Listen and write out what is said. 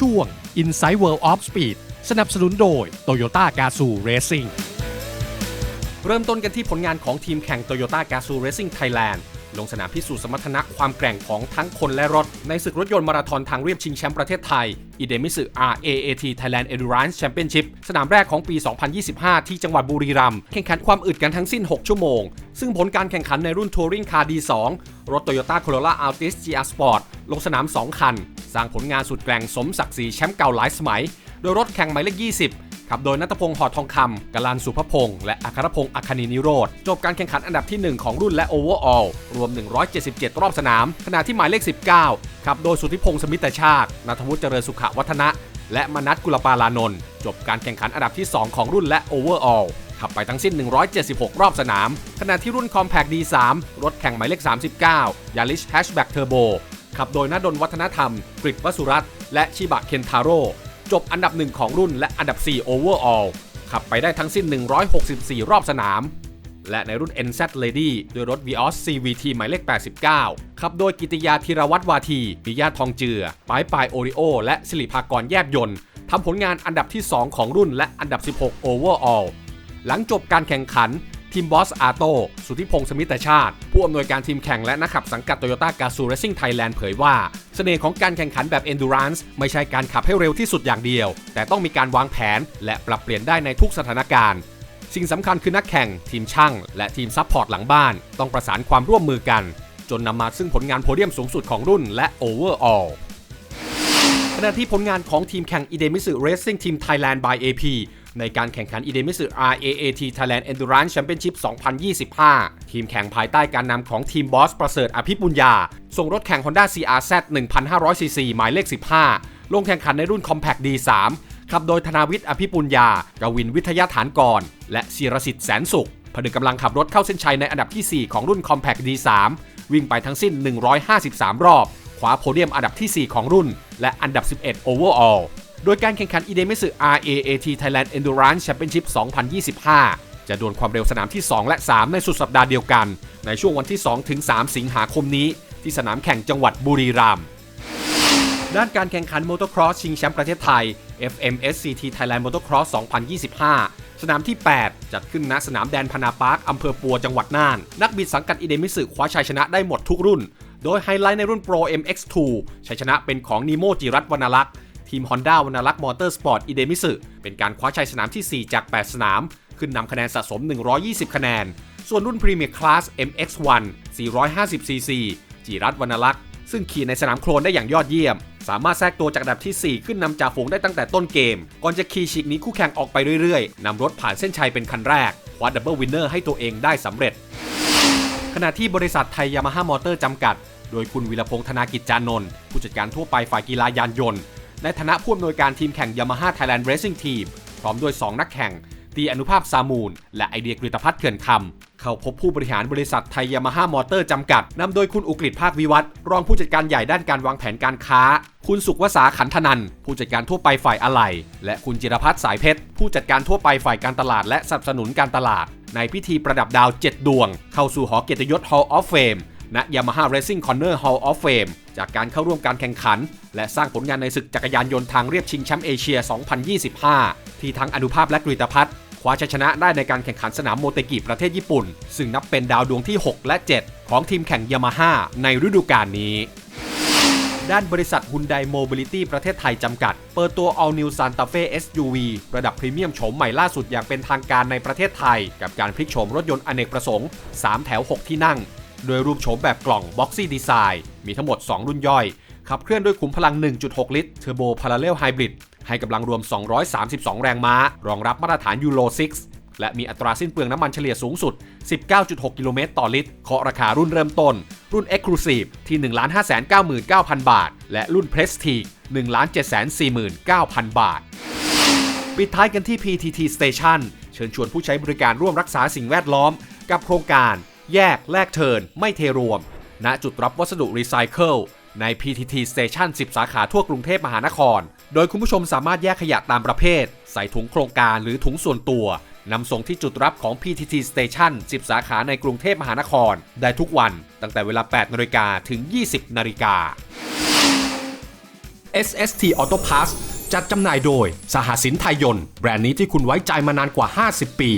ช่วง Inside World of Speed สนับสนุนโดย Toyota Gazoo Racing เริ่มต้นกันที่ผลงานของทีมแข่ง Toyota Gazoo Racing Thailand ลงสนามพิสูจน์สมรรถนะความแกร่งของทั้งคนและรถ ในศึกรถยนต์มาราธอนทางเรียบชิงแชมป์ประเทศไทย i d e m i s u RAAT Thailand Endurance Championship สนามแรกของปี 2025 ที่จังหวัดบุรีรัมย์แข่งขันความอึดกันทั้งสิ้น 6 ชั่วโมง ซึ่งผลการแข่งขันในรุ่น Touring Car D2 รถ Toyota Corolla Altis GR Sport ลงสนาม 2 คัน สร้างผลงานสุดแกร่งสมศักดิ์ศรีแชมป์เก่าหลายสมัย โดยรถแข่งหมายเลข 20 ขับโดยนัทพงศ์หอดทองคำกลันสุภพงศ์และอัครพงศ์อัคนินิโรธจบการแข่งขันอันดับที่ 1 ของรุ่นและ Overall รวม 177 รอบสนาม ขณะที่หมายเลข 19 ขับโดยสุทธิพงศ์สมิตชาตินัทวุฒิเจริญสุขวัฒนะ และมนัทกุลปาลานนท์จบการแข่งขันอันดับที่ 2 ของรุ่นและ Overall ขับไปทั้งสิ้น 176 รอบสนาม ขณะที่รุ่น Compact D3 รถแข่งหมายเลข 39 Yaris Hatchback Turbo ขับโดยนดลวัฒนธรรมกริตวสุรัตน์และชิบะเคนทาโร่ จบอันดับหนึ่งของรุ่นและอันดับ 4 Overall ขับไปได้ทั้งสิ้น 164 รอบสนาม และในรุ่น NZ Lady โดยรถ Vios CVT หมายเลข 89 ขับโดยกิติยาธีรวัตรวาทีปิยาทองเจือปายปายโอริโอ และสิริภากรแยบยนต์ทำผลงานอันดับที่ 2 ของรุ่นและอันดับ 16 Overall หลังจบการแข่งขัน ทีมบอสอาโตสุทธิพงศ์สมิตรชาติ ผู้อำนวยการทีมแข่งและนักขับสังกัด Toyota g a z o o Racing Thailand เผยว่า เสน่ห์ของการแข่งขันแบบ Endurance ไม่ใช่การขับให้เร็วที่สุดอย่างเดียว แต่ต้องมีการวางแผน และปรับเปลี่ยนได้ในทุกสถานการณ์ สิ่งสำคัญคือนักแข่ง ทีมช่าง และทีมซัพพอร์ตหลังบ้าน ต้องประสานความร่วมมือกัน จนนำมาซึ่งผลงานโพเดียมสูงสุดของรุ่นและ Overall ขณะที่ผลงานของทีมแข่ง i d e m i s u Racing Team Thailand by AP ในการแข่งขัน i d e m i s u RAAT Thailand Endurance Championship 2025 ทีมแข่งภายใต้การนำของทีมบอสประเสริฐอภิปุญญา ส่งรถแข่ง Honda CRZ 1,500cc หมายเลข 15 ลงแข่งขันในรุ่น Compact D3 ขับโดยธนาวิทย์อภิปุญญากวินวิทยาฐานกร และศิรสิทธิ์แสนสุขผนึกกำลังขับรถเข้าเส้นชัยในอันดับที่ 4 ของรุ่น Compact D3 วิ่งไปทั้งสิ้น 153 รอบ คว้าโพเดียมอันดับที่ 4 ของรุ่น และอันดับ 11 overall โดยการแข่งขัน i d e m i s u RAAT Thailand Endurance Championship 2025 จะดวลความเร็วสนามที่ 2 และ 3 ในสุดสัปดาห์เดียวกัน ในช่วงวันที่ 2 ถึง 3 สิงหาคมนี้ ที่สนามแข่งจังหวัดบุรีรัมย์ด้านการแข่งขันมอเตอร์ครอสชิงแชมป์ประเทศไทย FMSCT Thailand Motocross 2025 สนามที่ 8 จัดขึ้นณสนามแดนพนาปาร์คอำเภอปัวจังหวัดน่าน นักบิดสังกัดอิเดมิสึคว้าชัยชนะได้หมดทุกรุ่น โดยไฮไลท์ในรุ่น Pro MX2 ชัยชนะเป็นของนิโมจิรัตวรรณลักษณ์ ทีม Honda วรรณลักษ์มอเตอร์สปอร์ตอิเดมิสึเป็นการคว้าชัยสนามที่ 4 จาก 8 สนาม ขึ้นนำคะแนนสะสม 120 คะแนน ส่วนรุ่น Premier Class MX1 450cc จิรัตน์วรรณลักษ์ซึ่งขี่ในสนามโคลนได้อย่างยอดเยี่ยม สามารถแทรกตัวจากอันดับที่ 4 ขึ้นนำจ่าฝูงได้ตั้งแต่ต้นเกม ก่อนจะขี่ฉีกนี้คู่แข่งออกไปเรื่อยๆนำรถผ่านเส้นชัยเป็นคันแรกคว้าดับเบิลวินเนอร์ให้ตัวเองได้สำเร็จ ขณะที่บริษัทไทยยามาฮ่ามอเตอร์จำกัด โดยคุณวิรพงษ์ธนากิจจานนท์ผู้จัดการทั่วไปฝ่ายกีฬายานยนต์ ในฐานะผู้อำนวยการทีมแข่งยามาฮ่าไทยแลนด์เรซิ่งทีมพร้อมด้วย 2 นักแข่ง ตีอนุภาพซามูล และไอเดียกฤตพัฒน์เขื่อนคำ เข้าพบผู้บริหารบริษัทไทยยามาฮ่ามอเตอร์จำกัด นำโดยคุณอุกฤษภาควิวัฒน์รองผู้จัดการใหญ่ด้านการวางแผนการค้า คุณสุขวสาขันธนัน ผู้จัดการทั่วไปฝ่ายอะไหล่และคุณจิรพัฒน์สายเพชร ผู้จัดการทั่วไปฝ่ายการตลาด และสนับสนุนการตลาด ในพิธีประดับดาว 7 ดวง เข้าสู่หอเกียรติยศ Hall of Fame ณ Yamaha Racing Corner Hall of Fame จากการเข้าร่วมการแข่งขัน และสร้างผลงานในศึกจักรยานยนต์ทางเรียบชิงแชมป์เอเชีย 2025 ที่ทั้งอนุภาพและกฤตพัฒน์คว้าชัยชนะได้ในการแข่งขันสนามโมเตกิประเทศญี่ปุ่น ซึ่งนับเป็นดาวดวงที่ 6 และ 7 ของทีมแข่งยามาฮ่าในฤดูกาลนี้ ด้านบริษัท Hyundai Mobility ประเทศไทยจำกัด เปิดตัว All New Santa Fe SUV ระดับพรีเมียมโฉมใหม่ล่าสุดอย่างเป็นทางการในประเทศไทย กับการพลิกโฉมรถยนต์อเนกประสงค์ 3 แถว 6 ที่นั่ง โดยรูปโฉมแบบกล่อง Boxy Design มีทั้งหมด 2 รุ่นย่อย ขับเคลื่อนด้วยขุมพลัง 1.6 ลิตร Turbo Parallel Hybrid ให้กำลังรวม 232 แรงม้า รองรับมาตรฐาน Euro 6และมีอัตราสิ้นเปลืองน้ำมันเฉลี่ยสูงสุด 19.6 กิโลเมตรต่อลิตร เคาะราคารุ่นเริ่มต้น รุ่น Exclusive ที่ 1,599,000 บาท และรุ่น Prestige 1,749,000 บาท ปิดท้ายกันที่ PTT Station เชิญชวนผู้ใช้บริการร่วมรักษาสิ่งแวดล้อม กับโครงการ แยกแลกเทินไม่เทรวม ณจุดรับวัสดุรีไซเคิลใน PTT Station 10 สาขาทั่วกรุงเทพมหานคร โดยคุณผู้ชมสามารถแยกขยะตามประเภท ใส่ถุงโครงการหรือถุงส่วนตัวนำส่งที่จุดรับของ PTT Station 10 สาขาในกรุงเทพมหานคร ได้ทุกวันตั้งแต่เวลา 8นาฬิกาถึง 20นาฬิกา SST Auto Pass จัดจำหน่ายโดย สหสินไทยยนต์ แบรนด์นี้ที่คุณไว้ใจมานานกว่า 50 ปี